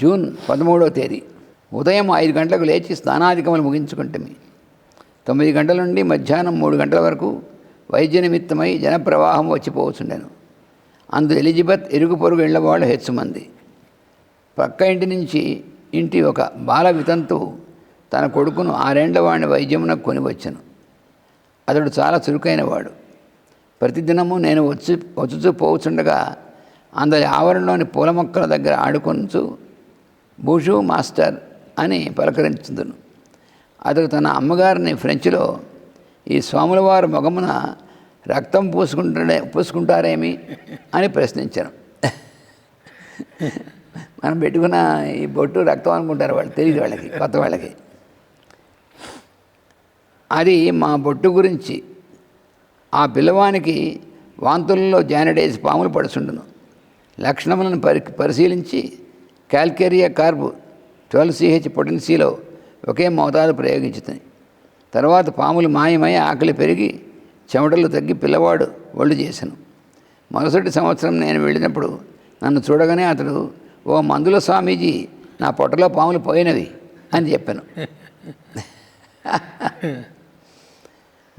June పదమూడవ తేదీ. ఉదయం ఐదు గంటలకు లేచి స్నానాధికములు ముగించుకుంటమి. తొమ్మిది గంటల నుండి మధ్యాహ్నం మూడు గంటల వరకు వైద్య నిమిత్తమై జనప్రవాహం వచ్చిపోవచ్చుండెను. అందు ఎలిజబెత్ ఇరుగు పొరుగు ఇళ్ళవాళ్ళు హెచ్చుమంది. పక్క ఇంటి నుంచి ఇంటి ఒక బాల వితంతు తన కొడుకును ఆరేండ్ల వాడిని వైద్యమునకు కొని వచ్చాను అతడు చాలా చురుకైనవాడు ప్రతిదినము నేను వచ్చి వచ్చుచూ పోవచ్చుండగా అందరి ఆవరణలోని పూల మొక్కల దగ్గర ఆడుకొంచు బూషు మాస్టర్ అని పలకరించుదును. అతడు తన అమ్మగారిని ఫ్రెంచ్లో ఈ స్వాములవారు మొగమున రక్తం పూసుకుంటే పూసుకుంటారేమి? అని ప్రశ్నించాను. మనం పెట్టుకున్న ఈ బొట్టు రక్తం అనుకుంటారు వాళ్ళు తెలియదు వాళ్ళకి కొత్త వాళ్ళకి. అది మా బొట్టు గురించి ఆ పిల్లవానికి వాంతుల్లో జానడేసి పాములు పడుచుండును. లక్షణములను పరి పరిశీలించి క్యాల్కేరియా కార్బు ట్వెల్వ్ సిహెచ్ పొటెన్సీలో ఒకే మోతాదు ప్రయోగించుతుంది. తర్వాత పాములు మాయమై ఆకలి పెరిగి చెమటలు తగ్గి పిల్లవాడు ఒళ్ళు చేశాను మరుసటి సంవత్సరం నేను వెళ్ళినప్పుడు నన్ను చూడగానే అతడు ఓ మందుల స్వామీజీ నా పొట్టలో పాములు పోయినవి అని చెప్పాను.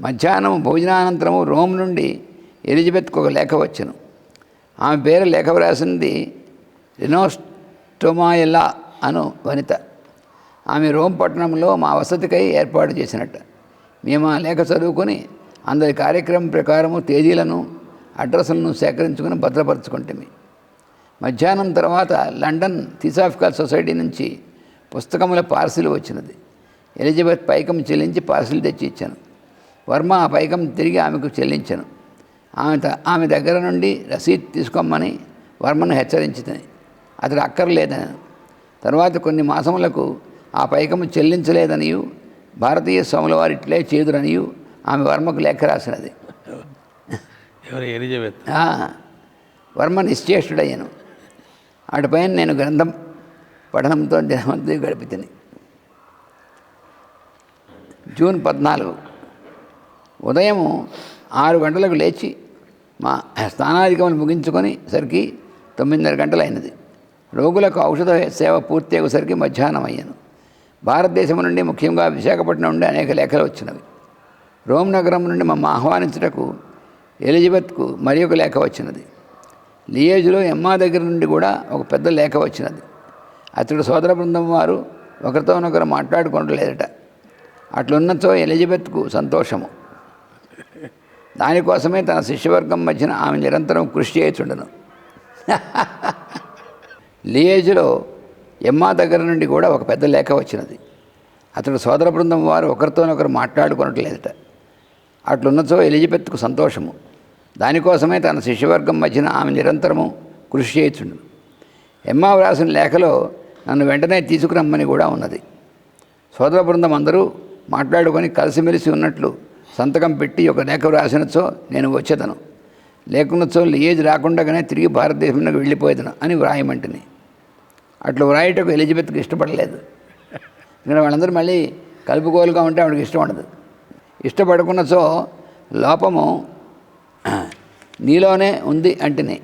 మధ్యాహ్నం భోజనానంతరము రోమ్ నుండి ఎలిజబెత్కు ఒక లేఖ వచ్చను. ఆమె పేరు లేఖ వ్రాసింది రినోస్టోమాయల్లా అను వనిత. ఆమె రోమ్ పట్టణంలో మా వసతికై ఏర్పాటు చేసినట్ట. మేము ఆ లేఖ చదువుకొని అందరి కార్యక్రమం ప్రకారము తేదీలను అడ్రస్లను సేకరించుకుని భద్రపరచుకుంటుంది మధ్యాహ్నం తర్వాత లండన్ థిసాఫికల్ సొసైటీ నుంచి పుస్తకముల పార్సిల్ వచ్చినది. ఎలిజబెత్ పైకం చెల్లించి పార్సిల్ తెచ్చి ఇచ్చాను. వర్మ ఆ పైకం తిరిగి ఆమెకు చెల్లించాను. ఆమె త- ఆమె దగ్గర నుండి రసీదు తీసుకోమని వర్మను హెచ్చరించింది అతడు అక్కర్లేదని తర్వాత కొన్ని మాసములకు ఆ పైకము చెల్లించలేదనియు భారతీయ స్వాముల వారు ఇట్లే చేదురనియు ఆమె వర్మకు లేఖ రాసినది. వర్మ నిశ్చేష్టుడయ్యాను. అటుపైన నేను గ్రంథం పఠనంతో దినవంతి గడిపితిని. జూన్ పద్నాలుగు. ఉదయం ఆరు గంటలకు లేచి మా స్నానాధికములు ముగించుకొని సరికి తొమ్మిదిన్నర గంటలైనది. రోగులకు ఔషధ సేవ పూర్తి అయ్యేసరికి మధ్యాహ్నం అయ్యాను. భారతదేశం నుండి ముఖ్యంగా విశాఖపట్నం నుండి అనేక లేఖలు వచ్చినవి. రోమ్ నగరం నుండి మమ్మ ఆహ్వానించుటకు ఎలిజబెత్కు మరి ఒక లేఖ వచ్చినది. లియేజ్లో ఎమ్మా దగ్గర నుండి కూడా ఒక పెద్ద లేఖ వచ్చినది. అతడు సోదర బృందం వారు ఒకరితోనొకరు మాట్లాడుకోవట్లేదట అట్లున్నచో ఎలిజబెత్కు సంతోషము. దానికోసమే తన శిష్యవర్గం మధ్యన ఆమె నిరంతరం కృషి చేయుచుండను. లియేజ్లో ఎమ్మా దగ్గర నుండి కూడా ఒక పెద్ద లేఖ వచ్చినది. అతడు సోదర బృందం వారు ఒకరితోనొకరు మాట్లాడుకునట్లేదట. అట్లున్నచో ఎలిజబెత్కు సంతోషము. దానికోసమే తన శిష్యవర్గం మధ్యన ఆమె నిరంతరము కృషి చేయుచుండు. ఎమ్మా వ్రాసిన లేఖలో నన్ను వెంటనే తీసుకురమ్మని కూడా ఉన్నది. సోదర బృందం అందరూ మాట్లాడుకొని కలిసిమెలిసి ఉన్నట్లు సంతకం పెట్టి ఒక లేఖ వ్రాసినచో నేను వచ్చేదను. లేకున్నచో లియేజ్ రాకుండానే తిరిగి భారతదేశంలోకి వెళ్ళిపోయేదను అని వ్రాయమంటిని. అట్లా వ్రాయటకు ఎలిజబెత్కి ఇష్టపడలేదు. ఎందుకంటే వాళ్ళందరూ మళ్ళీ కలుపుకోలుగా ఉంటే ఆవిడకి ఇష్టం ఉండదు. ఇష్టపడకున్నచో లోపము నీలోనే ఉంది అంటేనే.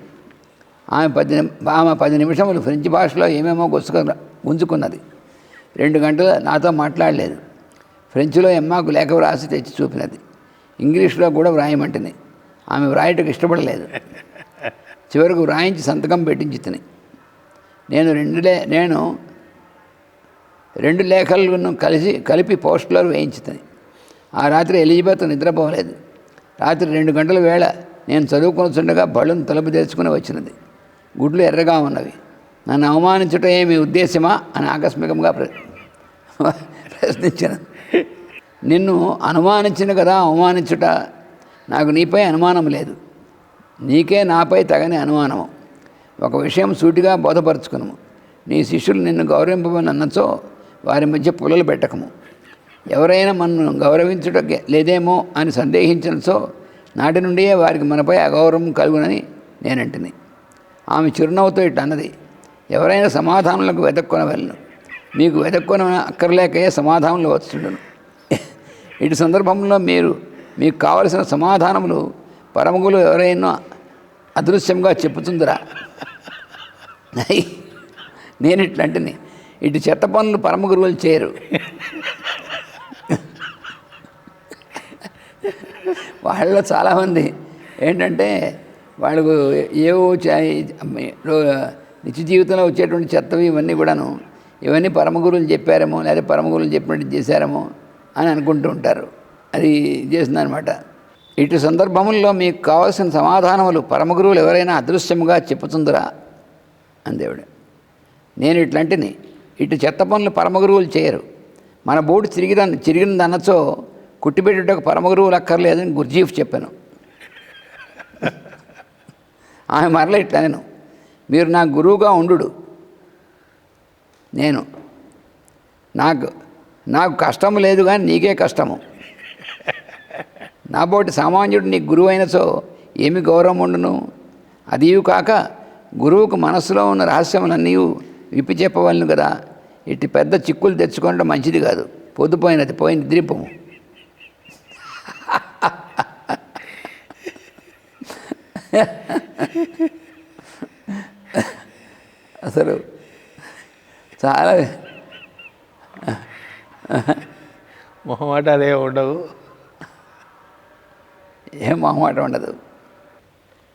ఆమె పది ఆమె పది నిమిషములు ఫ్రెంచ్ భాషలో ఏమేమో గుసుకు ఉంచుకున్నది రెండు గంటలు నాతో మాట్లాడలేదు. ఫ్రెంచ్లో ఎమ్మాకు లేఖ వ్రాసి తెచ్చి చూపినది. ఇంగ్లీష్లో కూడా వ్రాయమంటుంది ఆమె వ్రాయటకు ఇష్టపడలేదు. చివరకు వ్రాయించి సంతకం పెట్టించి తిని. నేను రెండు లే నేను రెండు లేఖలను కలిసి కలిపి పోస్టులర్ వేయించుతుంది ఆ రాత్రి ఎలిజబెత్ నిద్రపోలేదు. రాత్రి రెండు గంటల వేళ నేను చదువుకొనిచుండగా బళ్ళను తలుపు తెరుచుకుని వచ్చినది. గుడ్లు ఎర్రగా ఉన్నవి. నన్ను అవమానించుట ఏమి ఉద్దేశమా అని ఆకస్మికంగా ప్ర ప్రశ్నించాను. నిన్ను అనుమానించిన కదా అవమానించుట. నాకు నీపై అనుమానం లేదు. నీకే నాపై తగని అనుమానము. ఒక విషయం సూటిగా బోధపరచుకును. నీ శిష్యులు నిన్ను గౌరవింపమని అన్నచో వారి మధ్య పుల్లలు పెట్టకము. ఎవరైనా మనను గౌరవించుట లేదేమో అని సందేహించినచో నాటి నుండియే వారికి మనపై అగౌరవం కలుగునని నేనంటిని. ఆమె చిరునవ్వుతో ఇట్లా అన్నది ఎవరైనా సమాధానాలకు వెతక్కొనవలను. మీకు వెతక్కొన అక్కర్లేకయే సమాధానంలో వస్తుండను ఇటు సందర్భంలో మీరు మీకు కావలసిన సమాధానములు పరమగులు ఎవరైనా అదృశ్యంగా చెప్పుతుందిరా. నేను ఇట్లాంటిని. ఇటు చెత్త పనులు పరమ గురువులు చేయరు. వాళ్ళలో చాలామంది ఏంటంటే వాళ్ళకు ఏవో నిత్య జీవితంలో వచ్చేటువంటి చెత్తవి ఇవన్నీ కూడాను ఇవన్నీ పరమ గురువులు చెప్పారేమో లేదా పరమ గురువులు చెప్పినట్టు చేశారేమో అని అనుకుంటూ ఉంటారు. అది చేసిందనమాట ఇటు సందర్భముల్లో మీకు కావాల్సిన సమాధానములు పరమగురువులు ఎవరైనా అదృశ్యముగా చెప్పుతుందిరా అందేవిడ నేను ఇట్లాంటిని ఇటు చెత్త పనులు పరమగురువులు చేయరు. మన బోటు తిరిగిన చిరిగినది కుట్టిపెట్టుటకు పరమగురువులు అక్కర్లేదని గుర్జీఫ్ చెప్పాను. ఆమె మరల ఇట్లా నేను మీరు నా గురువుగా ఉండు నేను నాకు నాకు కష్టం లేదు కానీ నీకే కష్టము. నాబోటి సామాన్యుడు నీకు గురువు అయినచో ఏమి గౌరవం ఉండును? అదియు కాక గురువుకు మనస్సులో ఉన్న రహస్యములన్నీ విప్పి చెప్పవలను కదా. ఇట్టి పెద్ద చిక్కులు తెచ్చుకోవడం మంచిది కాదు. పొద్దుపోయినది పోయి నిద్రింపము. అసలు చాలా మొహమాటాలు ఏమి ఉండవు. ఏం మొహమాట ఉండదు.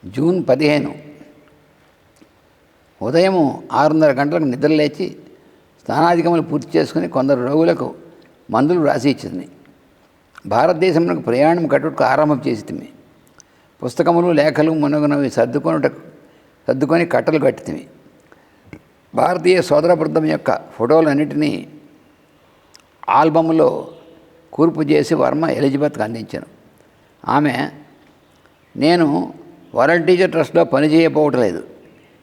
జూన్ పదిహేను ఉదయం ఆరున్నర గంటలకు నిద్రలేచి స్నానాధికములు పూర్తి చేసుకుని కొందరు రోగులకు మందులు రాసి ఇచ్చింది. భారతదేశంలో ప్రయాణం కట్టుటకు ఆరంభం చేసి పుస్తకములు లేఖలు మునగునవి సర్దుకొనుటకు సర్దుకొని కట్టలు కట్టితిమి భారతీయ సోదర బృందం యొక్క ఫోటోలన్నింటినీ ఆల్బమ్లో కూర్పు చేసి వర్మ ఎలిజబెత్కి అందించాను. ఆమె నేను వరల్డ్ టీచర్ ట్రస్ట్లో పనిచేయకపోవట్లేదు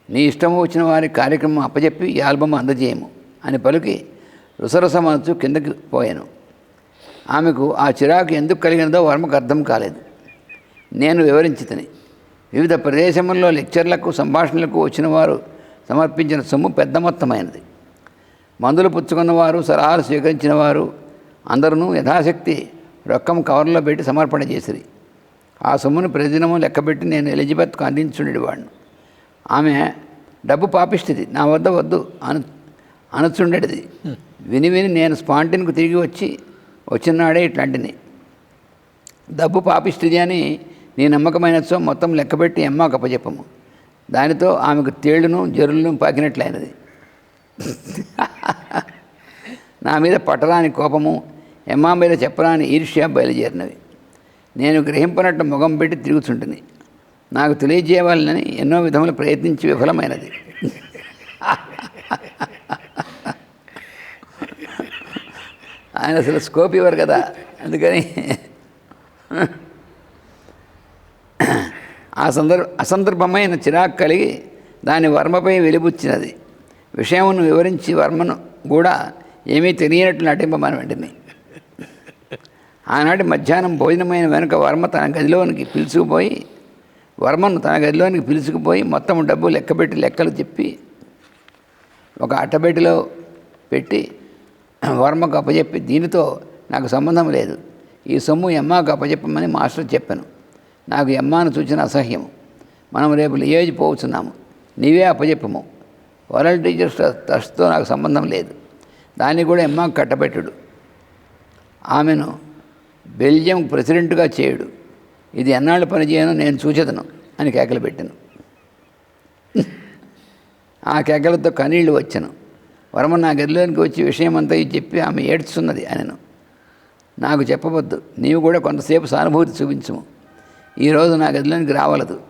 నీ ఇష్టం వచ్చిన వారి కార్యక్రమం అప్పచెప్పి ఈ ఆల్బమ్ అందజేయము అని పలికి రుసరుసమనచు కిందకి పోయాను. ఆమెకు ఆ చిరాకు ఎందుకు కలిగినదో వర్మకు అర్థం కాలేదు. నేను వివరించితని. వివిధ ప్రదేశముల్లో లెక్చర్లకు సంభాషణలకు వచ్చిన వారు సమర్పించిన సొమ్ము పెద్ద మొత్తమైనది. మందులు పుచ్చుకున్నవారు సలహాలు స్వీకరించిన వారు అందరూ యథాశక్తి రొక్కం కవర్లో పెట్టి సమర్పణ చేసిరి. ఆ సొమ్మును ప్రతిదినము లెక్కబెట్టి నేను ఎలిజబెత్కు అందించుండేవాడిని ఆమె డబ్బు పాపిస్తుంది నా వద్ద వద్దు అను అనుచుండేది విని విని నేను స్పాంటిన్కు తిరిగి వచ్చి వచ్చినాడే ఇట్లాంటిని. డబ్బు పాపిస్తుంది అని నీ నమ్మకమైనసో మొత్తం లెక్కబెట్టి అమ్మ అప్పచెప్పము దానితో ఆమెకు తేళ్ళను జరులను పాకినట్లయినది. నా మీద పట్టరాని కోపము ఎమ్మా మీద చెప్పరాని ఈర్ష్య బయలుదేరినవి నేను గ్రహింపనట్టు ముఖం పెట్టి తిరుగుతుంటుంది. నాకు తెలియజేయాలని ఎన్నో విధములు ప్రయత్నించి విఫలమైనది. ఆయన అసలు స్కోప్ ఇవ్వరు కదా అందుకని ఆ సందర్భ అసందర్భమైన చిరాకు కలిగి దాని వర్మపై వెలిబుచ్చినది. విషయమును వివరించి వర్మను కూడా ఏమీ తెలియనట్లు నటింపమని వెంటనే ఆనాటి మధ్యాహ్నం భోజనమైన వెనుక వర్మ తన గదిలోనికి పిలుచుకుపోయి వర్మను తన గదిలోనికి పిలుచుకుపోయి మొత్తం డబ్బు లెక్కబెట్టి లెక్కలు చెప్పి ఒక అట్టబెట్టిలో పెట్టి వర్మకు అప్పచెప్పి దీనితో నాకు సంబంధం లేదు. ఈ సొమ్ము ఎమ్మాకు అప్పచెప్పమని మాస్టర్ చెప్పాను. నాకు ఎమ్మాను చూచిన అసహ్యం మనం రేపు లియేజ్ పోవచ్చున్నాము. నీవే అప్పచెప్పము వరల్డ్ టీచర్స్ ట్రస్ట్తో నాకు సంబంధం లేదు. దాన్ని కూడా ఎమ్మాకు కట్టబెట్టుడు. ఆమెను బెల్జియం ప్రెసిడెంట్గా చేయడు. ఇది ఎన్నాళ్ళు పనిచేయను నేను చూచెదను అని కేకలు పెట్టాను. ఆ కేకలతో కనీళ్ళు వచ్చాను. వర్మ నా గదిలోనికి వచ్చి విషయమంతా అంతా చెప్పి ఆమె ఏడ్చున్నది అనను నాకు చెప్పవద్దు నీవు కూడా కొంతసేపు సానుభూతి చూపించము. ఈరోజు నా గదిలోనికి రావలదు.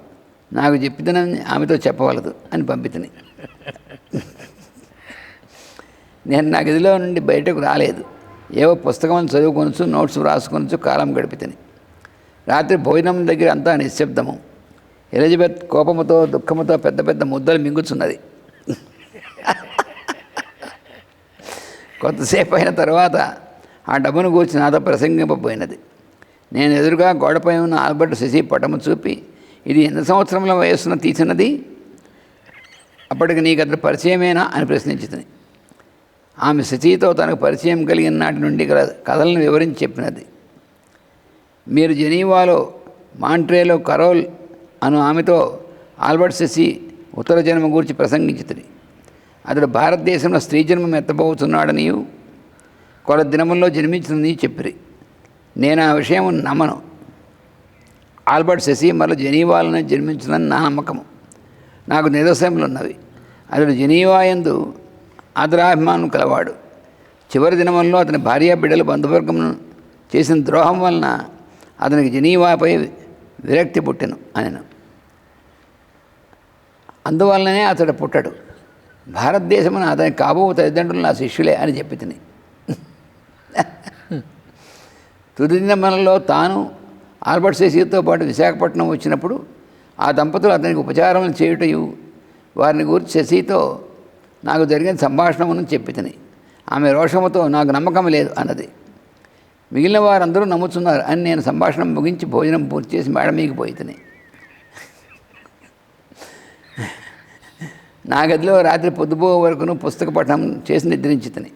నాకు చెప్పితనని ఆమెతో చెప్పవలదు అని పంపితని. నేను నా గదిలో నుండి బయటకు రాలేదు. ఏవో పుస్తకం చదువుకొనొచ్చు నోట్స్ వ్రాసుకొనొచ్చు కాలం గడిపితని. రాత్రి భోజనం దగ్గర అంతా నిశ్శబ్దము. ఎలిజబెత్ కోపముతో దుఃఖముతో పెద్ద పెద్ద ముద్దలు మింగుచున్నది. కొంతసేపు అయిన తర్వాత ఆ డబ్బును కూర్చి నాతో ప్రసంగింపబోయినది. నేను ఎదురుగా గోడపై ఉన్న ఆల్బర్ట్ శశి పటము చూపి ఇది ఎన్ని సంవత్సరంలో వయస్సున తీసినది అప్పటికి నీకు అతను పరిచయమేనా? అని ప్రశ్నించింది. ఆమె శశితో తనకు పరిచయం కలిగిన నాటి నుండి గల కథలను వివరించి చెప్పినది. మీరు జెనీవాలో మాంట్రేలో కరోల్ అను ఆమెతో ఆల్బర్ట్ శశి ఉత్తర జన్మ గురించి ప్రసంగించుతుంది అతడు భారతదేశంలో స్త్రీ జన్మం ఎత్తబోతున్నాడనియు కొల దినముల్లో జన్మించిందని చెప్పిరి. నేను ఆ విషయం నమ్మను. ఆల్బర్ట్ శశి మరో జెనీవాలోనే జన్మించిందని నా నమ్మకము. నాకు నిదర్శనములు ఉన్నవి అతడు జెనీవా యందు ఆదరాభిమానం కలవాడు. చివరి దినముల్లో అతని భార్య బిడ్డల బంధువర్గమును చేసిన ద్రోహం వలన అతనికి జనీవాపై విరక్తి పుట్టెను ఆయన అందువలననే అతడు పుట్టడు. భారతదేశమున అతని కాబో తల్లిదండ్రులు నా శిష్యులే అని చెప్పి తిని తుది దినములలో తాను ఆల్బర్ట్ శశితో పాటు విశాఖపట్నం వచ్చినప్పుడు ఆ దంపతులు అతనికి ఉపచారములు చేయుటయు వారిని గురించి శశితో నాకు జరిగిన సంభాషణమును చెప్పితని ఆమె రోషముతో నాకు నమ్మకం లేదు అన్నది. మిగిలిన వారందరూ నమ్ముతున్నారు అని నేను సంభాషణ ముగించి భోజనం పూర్తి చేసి మేడం మీకు పోయితని నా గదిలో రాత్రి పొద్దుపో వరకును పుస్తక పఠనం చేసి నిద్రించితని